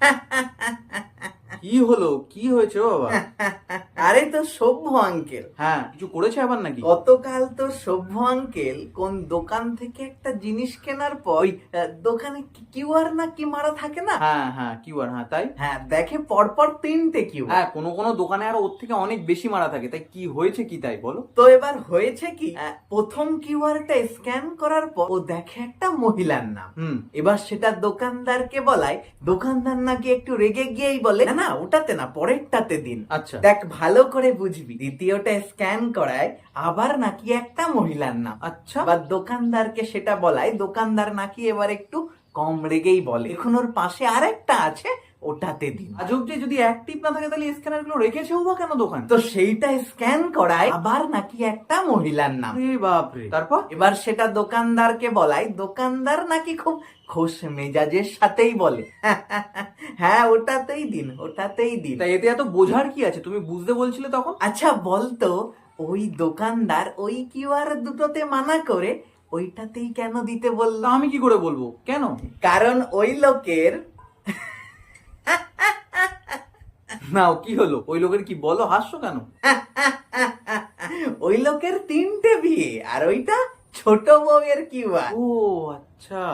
¡Ha, ha, ha! কি হলো? কি হয়েছে বাবা? আরে তো সভ্য আঙ্কেল। হ্যাঁ কিছু করেছে আবার নাকি? গতকাল তো সভ্য আঙ্কেল কোন দোকান থেকে একটা জিনিস কেনার পর ওই, আহ, দোকানে কিউআর না কি মারা থাকে না? হ্যাঁ হ্যাঁ কিউআর হ্যাঁ তাই? হ্যাঁ দেখে পরপর তিনটে কিউআর। হ্যাঁ কোনো কোনো দোকানে আর ওর থেকে অনেক বেশি মারা থাকে তাই কি হয়েছে কি তাই বলো? তো এবার হয়েছে কি আহ, প্রথম কিউআরটা স্ক্যান করার পর ও দেখে একটা মহিলার নাম। হুম। এবার সেটা দোকানদারকে বলায় দোকানদার নাকি একটু রেগে গিয়েই বলে না না ওটাতে না পরেরটাতে দিন। আচ্ছা। দেখ ভালো করে বুঝবি। দ্বিতীয়টা স্ক্যান করায় আবার নাকি একটা মহিলার নাম। আচ্ছা। বা দোকানদারকে সেটা বলায় দোকানদার নাকি এবার একটু কম রেগেই বলে। এখন ওর পাশে আরেকটা আছে ওটাতে দিন। আজ অব্দি যদি অ্যাক্টিভ না থাকে তাহলে স্ক্যানারগুলো রেখেছেও বা কেন দোকান? তো সেইটা স্ক্যান করায় আবার নাকি একটা মহিলার নাম। বাপরে। তারপর? এবার সেটা দোকানদারকে বলায় দোকানদার নাকি খুব খোশ মেজাজের সাথেই বলে। হ্যাঁ ওটাতেই দিন ওটাতেই দিন। তাই এতে এত বোঝার কি আছে? তুমি বুঝতে বলছিলে তখন? আচ্ছা বলতো ওই দোকানদার ওই কিউআর দুটোতে মানা করে ওইটাতেই কেন দিতে বলল? আমি কি করে বলব? কেন? কারণ ওই লোকের নাও কি হলো? ওই লোকের কি বলো? হাসছো কেন? ওই লোকের তিনটে বিয়ে আর ওইটা ছোট বউয়ের কি ও আচ্ছা।